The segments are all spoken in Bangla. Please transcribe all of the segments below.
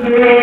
Yeah.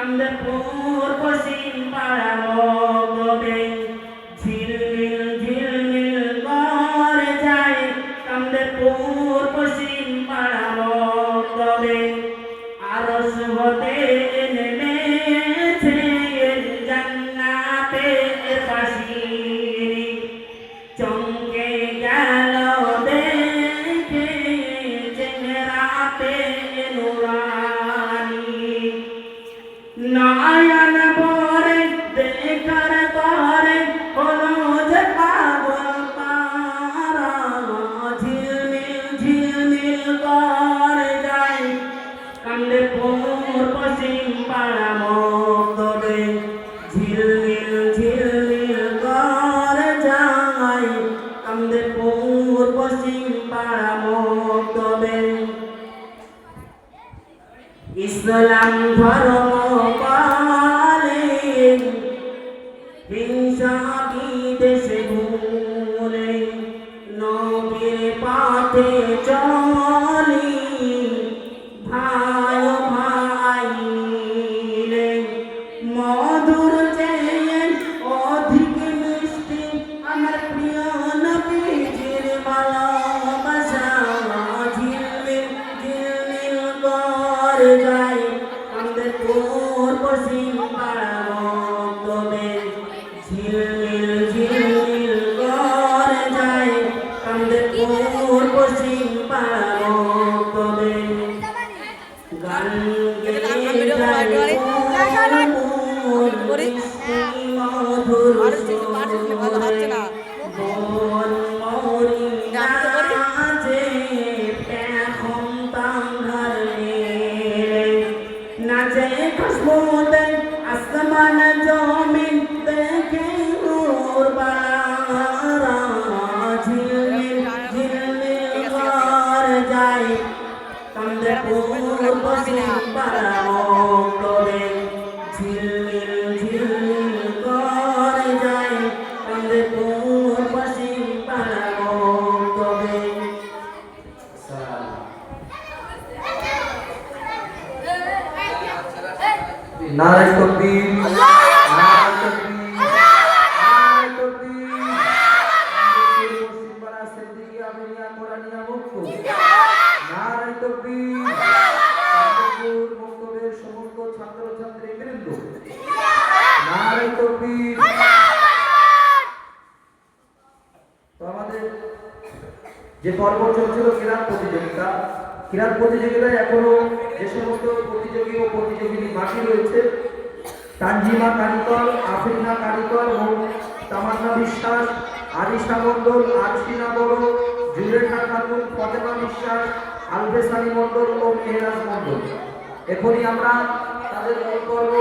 அந்த போ ইসলাম ধর্ম পালেন বিংশাটি দেশে ভুলে নবীর পাতে দেখলে ভালো হচ্ছে না আসমান জমিন দেখে নূর বারা ঝিলমিল ঝিলমিল ঘর যায় তন্দপুর বসে পারা নারায় তকবীর সমস্ত ছাত্রছাত্রী বৃন্দ নারায় তকবীর যে পর্ব চলছিল ক্রীড়া প্রতিযোগিতা ক্রীড়া প্রতিযোগিতায় এখনও যে সমস্ত প্রতিযোগী ও প্রতিযোগিনী বাকি রয়েছে, তানজিমা কারিকর আফরিনা কারিকর এবং তামান্না বিশ্বাস আরিশা মন্ডল আরসিনা বড়, জুলেখা খাতুন ফতেমা বিশ্বাস, আলবেসানি মন্ডল ও মেহরাজ মন্ডল এখনই আমরা তাদের মূল পর্ব